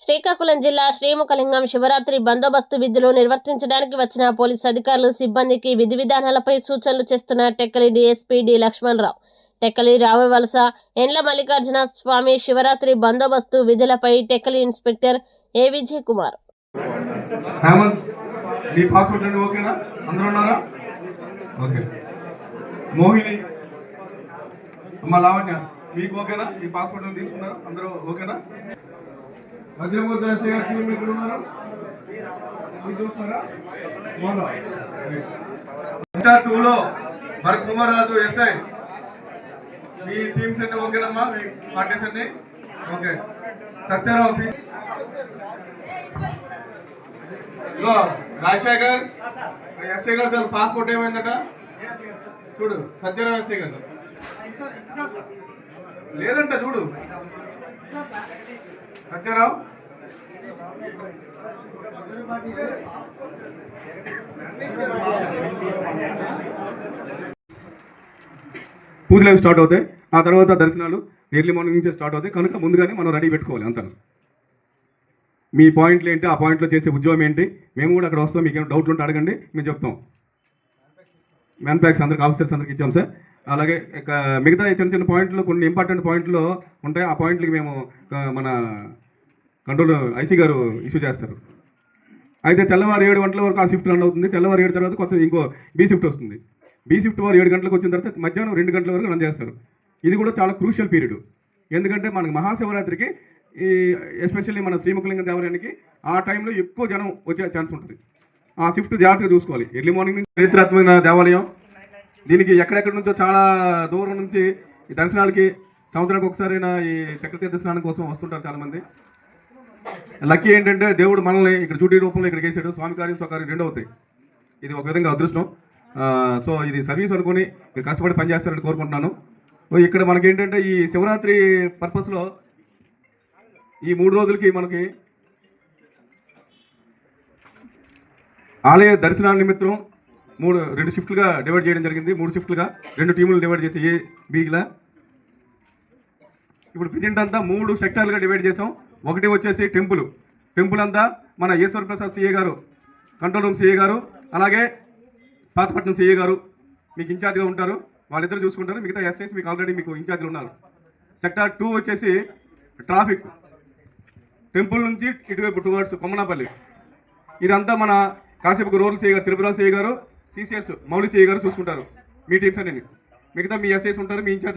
శ్రీకాకుళం జిల్లా శ్రీముఖలింగం శివరాత్రి బందోబస్తు విధులు నిర్వర్తించడానికి వచ్చిన పోలీసు అధికారులు సిబ్బందికి విధి విధానాలపై సూచనలు చేస్తున్న టెక్కలి డీఎస్పీ డి లక్ష్మణరావు. టెక్కలి రావవలస ఎండ్ల మల్లికార్జున స్వామి శివరాత్రి బందోబస్తు విధులపై Tekkali inspector A Vijay Kumar passport Mohini Lavanya మీకు ఓకేనా? పాస్పోర్ట్ తీసుకున్నారా? అందరూ ఓకేనా? వజ్రముద్ర ఎస్ఐ గారి టీం ఎక్కడ ఉన్నారు మీరు ఇంటర్ టూలో భరత్ కుమార్ రాజు ఎస్ఐ మీ టీమ్స్ అన్ని ఓకేనమ్మా మీ పార్టీస్ అన్ని? ఓకే సత్యారావు పీ- ఇగో రాజశేఖర్. ఎస్ఐ గారు తన పాస్పోర్ట్ ఏమైందట? చూడు సత్యరావు ఎస్ఐ గారు. లేదంట చూడు. సత్యారావు? పూజలు స్టార్ట్ అవుతాయి. ఆ తర్వాత దర్శనాలు ఎర్లీ మార్నింగ్ నుంచే స్టార్ట్ అవుతాయి. కనుక ముందుగానే మనం రెడీ పెట్టుకోవాలి అంతా మీ పాయింట్లు ఏంటి? ఆ పాయింట్లో చేసే ఉద్యోగం ఏంటి? మేము కూడా అక్కడ వస్తాం. మీకు ఏమైనా డౌట్లు ఉంటే అడగండి. మేము చెప్తాం. మ్యాన్ప్యాక్స్ అందరికి ఆఫీసర్స్ అందరికి ఇచ్చాం సార్. అలాగే మిగతా చిన్న చిన్న పాయింట్లు కొన్ని ఇంపార్టెంట్ పాయింట్లు ఉంటాయి. ఆ పాయింట్లకి మేము మన కంట్రోల్ ఐసీ గారు ఇష్యూ చేస్తారు. అయితే తెల్లవారు ఏడు గంటల వరకు ఆ షిఫ్ట్ రన్ అవుతుంది. తెల్లవారు ఏడు తర్వాత కొత్త ఇంకో బీ షిఫ్ట్ వస్తుంది. బీ షిఫ్ట్ వారు ఏడు గంటలకు వచ్చిన తర్వాత మధ్యాహ్నం రెండు గంటల వరకు రన్ చేస్తారు. ఇది కూడా చాలా క్రూషియల్ పీరియడ్. ఎందుకంటే మనకి మహాశివరాత్రికి ఈ ఎస్పెషల్లీ మన శ్రీముఖలింగ దేవాలయానికి ఆ టైంలో ఎక్కువ జనం వచ్చే ఛాన్స్ ఉంటుంది. ఆ షిఫ్ట్ జాగ్రత్తగా చూసుకోవాలి. ఎర్లీ మార్నింగ్ నుంచి చరిత్రాత్మక దేవాలయం. దీనికి ఎక్కడెక్కడి నుంచో చాలా దూరం నుంచి దర్శనాలకి సంవత్సరానికి ఒకసారి ఈ చక్రతీర్థ స్నానం కోసం వస్తుంటారు చాలామంది. లక్కీ ఏంటంటే దేవుడు మనల్ని ఇక్కడ చూటి రూపంలో ఇక్కడికి వేసాడు స్వామి కార్యం స్వకార్యం రెండు అవుతాయి. ఇది ఒక విధంగా అదృష్టం. సో ఇది సర్వీస్ అనుకొని మీరు కష్టపడి పనిచేస్తారని కోరుకుంటున్నాను. ఇక్కడ మనకి ఏంటంటే ఈ శివరాత్రి పర్పస్లో ఈ మూడు రోజులకి మనకి ఆలయ దర్శనాల నిమిత్తం మూడు రెండు షిఫ్ట్లుగా డివైడ్ చేయడం జరిగింది. మూడు షిఫ్ట్లుగా రెండు టీములు డివైడ్ చేసి ఏ బీగా ఇప్పుడు ప్రజెంట్ అంతా మూడు సెక్టార్లుగా డివైడ్ చేసాం. ఒకటి వచ్చేసి టెంపుల్. టెంపుల్ అంతా మన ఈశ్వర ప్రసాద్ సిఏ గారు కంట్రోల్ రూమ్ సిఏ గారు అలాగే పాతపట్నం సిఏ గారు మీకు ఇన్ఛార్జ్గా ఉంటారు. వాళ్ళిద్దరు చూసుకుంటారు. మిగతా ఎస్ఐస్ మీకు ఆల్రెడీ మీకు ఇన్ఛార్జ్లు ఉన్నారు. సెక్టార్ టూ వచ్చేసి ట్రాఫిక్. టెంపుల్ నుంచి ఇటువైపు టువర్డ్స్ కొమ్మనాపల్లి. ఇదంతా మన కాసేపు రోడ్లు చేయగారు గారు త్రిపుర సిఐ గారు సిసిఎస్ మౌలి సిఐ గారు చూసుకుంటారు. మీ టీమ్స్ అని మిగతా మీ ఎస్ఐస్ ఉంటారు మీ ఇన్ఛార్జ్